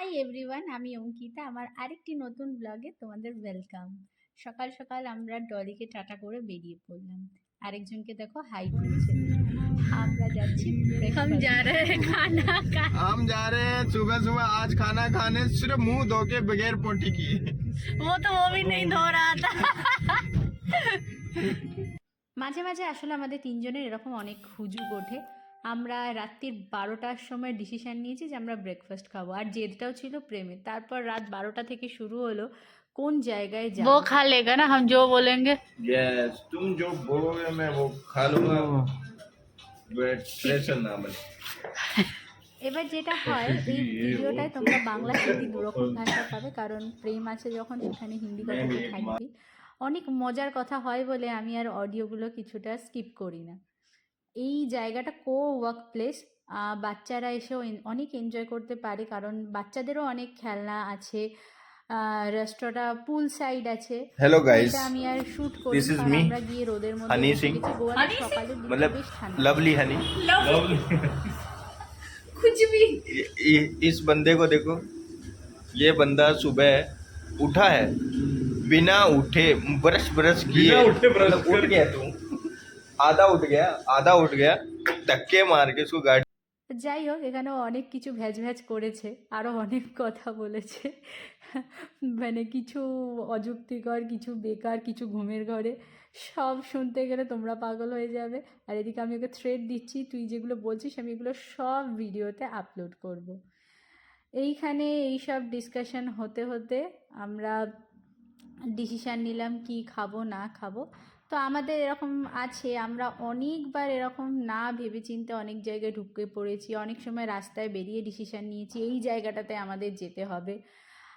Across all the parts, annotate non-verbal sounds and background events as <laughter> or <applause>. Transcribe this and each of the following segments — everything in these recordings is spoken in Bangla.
হাই এভরিওয়ান আমি অঙ্কিতা আমার আরেকটি নতুন ব্লগে তোমাদের ওয়েলকাম সকাল সকাল আমরা ডলিকে টাটা করে বেরিয়ে পড়লাম আরেকজনকে দেখো হাই বলছে আমরা যাচ্ছি हम जा रहे हैं खाना खा हम जा रहे हैं सुबह सुबह आज खाना खाने सिर्फ मुंह धो के बगैर पोटी किए वो तो वो भी नहीं धो रहा <laughs> था মাঝে মাঝে আসলে আমাদের তিনজনের এরকম অনেক হুজুগ ওঠে আমরা রাত্রির বারোটার সময় ডিসিশন নিয়েছি যে আমরা ব্রেকফাস্ট খাবো আর জেদটাও ছিল প্রেমের তারপর রাত বারোটা থেকে শুরু হলো কোন জায়গায় যাব वो खा लेगा ना हम जो बोलेंगे यस तुम जो बोलोगे मैं वो खा लूंगा बट टेंशन ना बने এবার যেটা হয় <laughs> এই ভিডিওটায় তোমরা বাংলা হিন্দি <laughs> দুরকম ভাষা পাবে কারণ প্রেম আছে যখন সেখানে হিন্দি কথা তো থাকবেই অনেক মজার কথা হয় বলে আমি আর অডিওগুলো কিছুটা স্কিপ করি না এই জায়গাটা কো ওয়ার্ক প্লেস বাচ্চারা এসেও এন- অনেক এনজয় করতে পারে কারণ বাচ্চাদেরও অনেক খেলনা আছে রেস্টুরেন্টটা পুল সাইড আছে हेलो गाइस এটা আমি আর শুট করি This is কারণ me, আমরা গিয়ে রোদের মধ্যে Honey বসে Singh. গেছি। গোয়াতে সকালের দিকটা मतलब বেশ ঠান্ডা लवली हनी कुछ भी ये- ये- इस बंदे को देखो ये बंदा सुबह उठा है बिना उठे ब्रश ब्रश किए उठे brush मतलब उठ गया तू आधा उठ गया आधा उठ गया धक्के मार के उसको गाड़ी যাই হোক এখানেও অনেক কিছু ভ্যাজ ভ্যাজ করেছে আরও অনেক কথা বলেছে মানে কিছু অযুক্তিকর কিছু বেকার কিছু ঘুমের ঘরে সব শুনতে গেলে তোমরা পাগল হয়ে যাবে আর এদিকে আমি ওকে থ্রেড দিচ্ছি তুই যেগুলো বলছিস আমি এগুলো সব ভিডিওতে আপলোড করব। এইখানে এইসব ডিসকাশন হতে হতে আমরা ডিসিশান নিলাম কি খাবো না খাবো তো আমাদের এরকম আছে, আমরা অনেকবার এরকম না ভেবেচিন্তে অনেক জায়গায় ঢুকে পড়েছি, অনেক সময় রাস্তায় বেরিয়ে ডিসিশান নিয়েছি, এই জায়গাটাতে আমাদের যেতে হবে।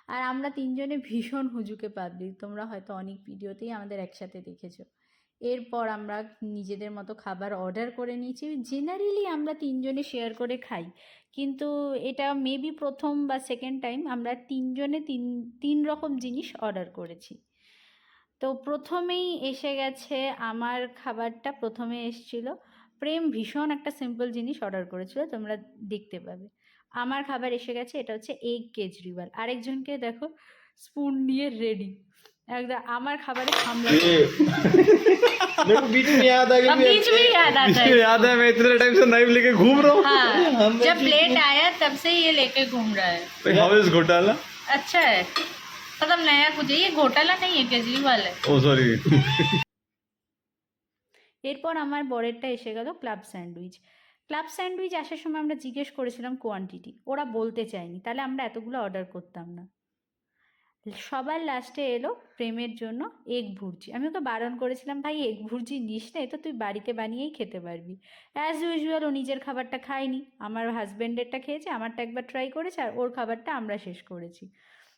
আর আমরা তিনজনে ভীষণ হুজুকে পাবলিক তোমরা হয়তো অনেক ভিডিওতেই আমাদের একসাথে দেখেছ। এরপর আমরা নিজেদের মতো খাবার অর্ডার করে নিয়েছি জেনারেলি আমরা তিনজনে শেয়ার করে খাই। কিন্তু এটা মেবি প্রথম বা সেকেন্ড টাইম আমরা তিনজনে তিন তিন রকম জিনিস অর্ডার করেছি। তো প্রথমেই এসে গেছে আমার খাবারটা প্রথমে এসছিল প্রেম ভীষণ একটা সিম্পল জিনিস অর্ডার করেছিল তোমরা দেখতে পাবে আমার খাবার এসে গেছে এটা হচ্ছে এগ কেজরিওয়াল আরেকজনকে দেখো স্পুন নিয়ে রেডি একদম আমার খাবারে সামলা मेरे को बीच में याद आ अब बीच में याद आता है याद है मैं इतने टाइम से नाइफ लेके घूम रहा हूँ हाँ जब प्लेट आया तब से ये लेके घूम रहा है हाउ इज घोटाला अच्छा है मतलब नया कुछ है ये घोटाला नहीं है केजरीवाल है ओ सॉरी এরপর আমার বরেরটা এসে গেল ক্লাব স্যান্ডউইচ ক্লাব স্যান্ডউইচ আসার সময় আমরা জিজ্ঞেস করেছিলাম কোয়ান্টিটি ওরা বলতে চায়নি তাহলে আমরা এতগুলো অর্ডার করতাম না সবার লাস্টে এলো প্রেমের জন্য এগ ভুর্জি আমি ওকে বারণ করেছিলাম ভাই এগ ভুর্জি নিস না এটা তুই বাড়িতে বানিয়েই খেতে পারবি অ্যাজ ইউজুয়াল ও নিজের খাবারটা খায়নি আমার হাজব্যান্ডেরটা খেয়েছে আমারটা একবার ট্রাই করেছে আর ওর খাবারটা আমরা শেষ করেছি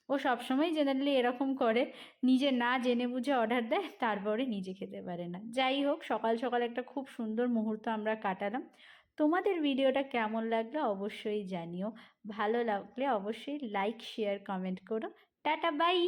ও সবসময় জেনারেলি এরকম করে। নিজে না জেনে বুঝে অর্ডার দেয়, তারপরে নিজে খেতে পারে না। যাই হোক, সকাল সকাল একটা খুব সুন্দর মুহূর্ত আমরা কাটালাম। তোমাদের ভিডিওটা কেমন লাগল অবশ্যই জানিও। ভালো লাগলে অবশ্যই লাইক শেয়ার কমেন্ট করো। Tata bye